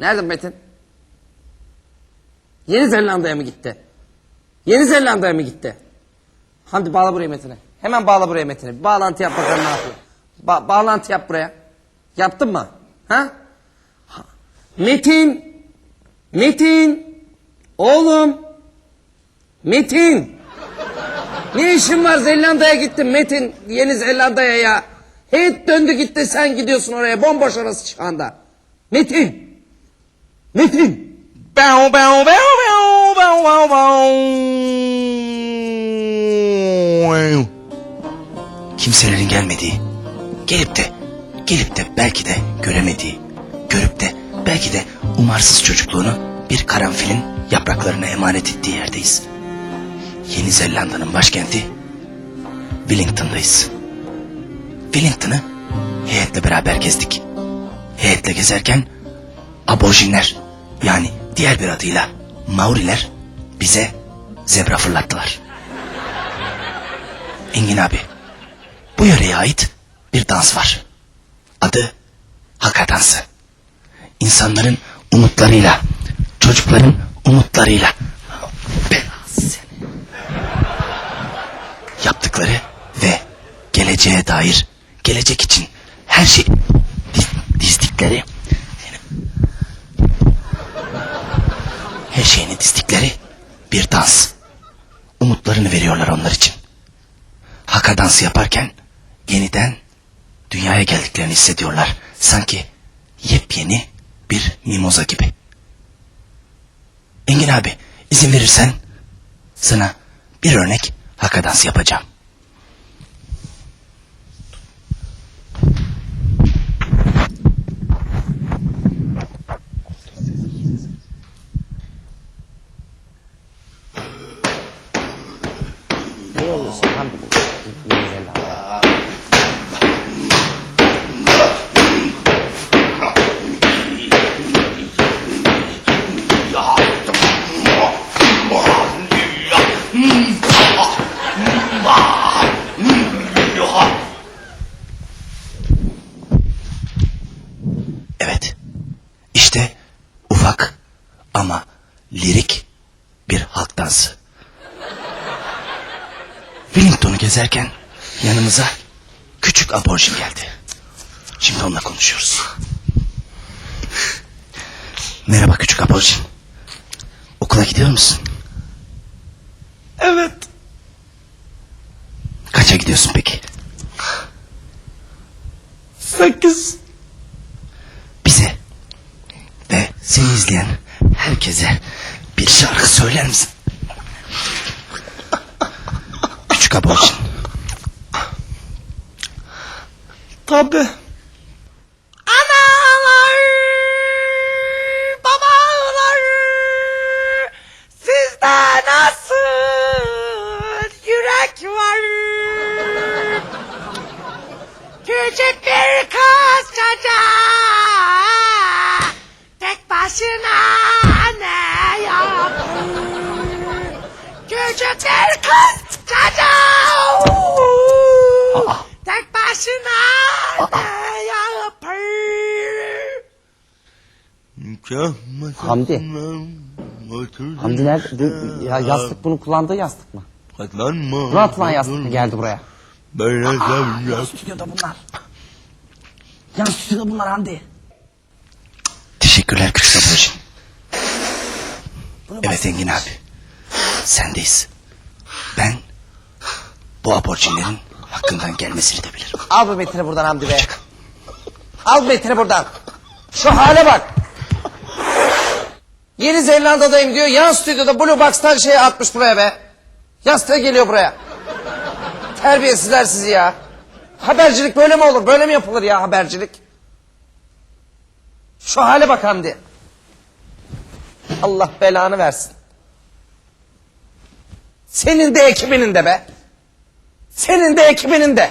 Nerede Metin? Yeni Zelanda'ya mı gitti? Yeni Zelanda'ya mı gitti? Hamdi bağla buraya Metin'i. Hemen bağla buraya Metin'i. Bir Bağlantı yap bakalım ne yapıyor. Ba- bağlantı yap buraya. Yaptın mı? Ha. Metin! Metin! Oğlum! Metin! Ne işin var Zelanda'ya gittin Metin? Yeni Zelanda'ya ya. Hep döndü gitti sen gidiyorsun oraya. Bomboş orası şu anda. Metin! Metin! Bow bow bow bow bow bow bow. Kimselerin gelmediği, gelip de, gelip de belki de göremediği, görüp de belki de umarsız çocukluğunu bir karanfilin yapraklarına emanet ettiği yerdeyiz. Yeni Zelanda'nın başkenti Wellington'dayız. Wellington'ı heyetle beraber gezdik. Heyetle gezerken aborjinler yani diğer bir adıyla Mauriler bize zebra fırlattılar. Engin abi bu yöreye ait bir dans var. Adı Haka dansı. İnsanların umutlarıyla, çocukların umutlarıyla. Yaptıkları ve geleceğe dair, gelecek için her şey diz- dizdikleri her şeyini dizdikleri bir dans. Umutlarını veriyorlar onlar için. Haka dansı yaparken yeniden dünyaya geldiklerini hissediyorlar. Sanki yepyeni bir mimoza gibi. Engin abi izin verirsen sana bir örnek haka dansı yapacağım. Evet. İşte ufak ama lirik bir halk dansı. Wellington'u gezerken yanımıza küçük aborjin geldi. Şimdi onunla konuşuyoruz. Merhaba küçük aborjin. Okula gidiyor musun? Evet. Kaça gidiyorsun peki? Sekiz. Bize ve seni izleyen herkese bir şarkı söyler misin? Aborjin. Tabi. Analar, babalar, sizde nasıl yürek var? Küçük bir kız çocuğa tek başına ne yapar? Küçük bir kız çocuğa tek başına ne yapar? Hamdi. Hamdi nerede? Ya yastık bunun kullandığı yastık mı? Katlanma. Bunu atılan yastık mı geldi buraya? Böyle sevmek. Stüdyoda bunlar. Yan stüdyoda bunlar Hamdi. Teşekkürler küçük ablacığım. Evet Engin abi. Sendeyiz. Ben bu aborjinlerin hakkından gelmesini de bilirim. Al bu Metin'i buradan Hamdi be. Al Metin'i buradan. Şu hale bak. Yeni Zelanda'dayım diyor. Yan stüdyoda Blue Box'tan şey atmış buraya be. Yastığı geliyor buraya. Terbiyesizler sizi ya. Habercilik böyle mi olur? Böyle mi yapılır ya habercilik? Şu hale bak Hamdi. Allah belanı versin. Senin de ekibinin de be. Senin de ekibinin de.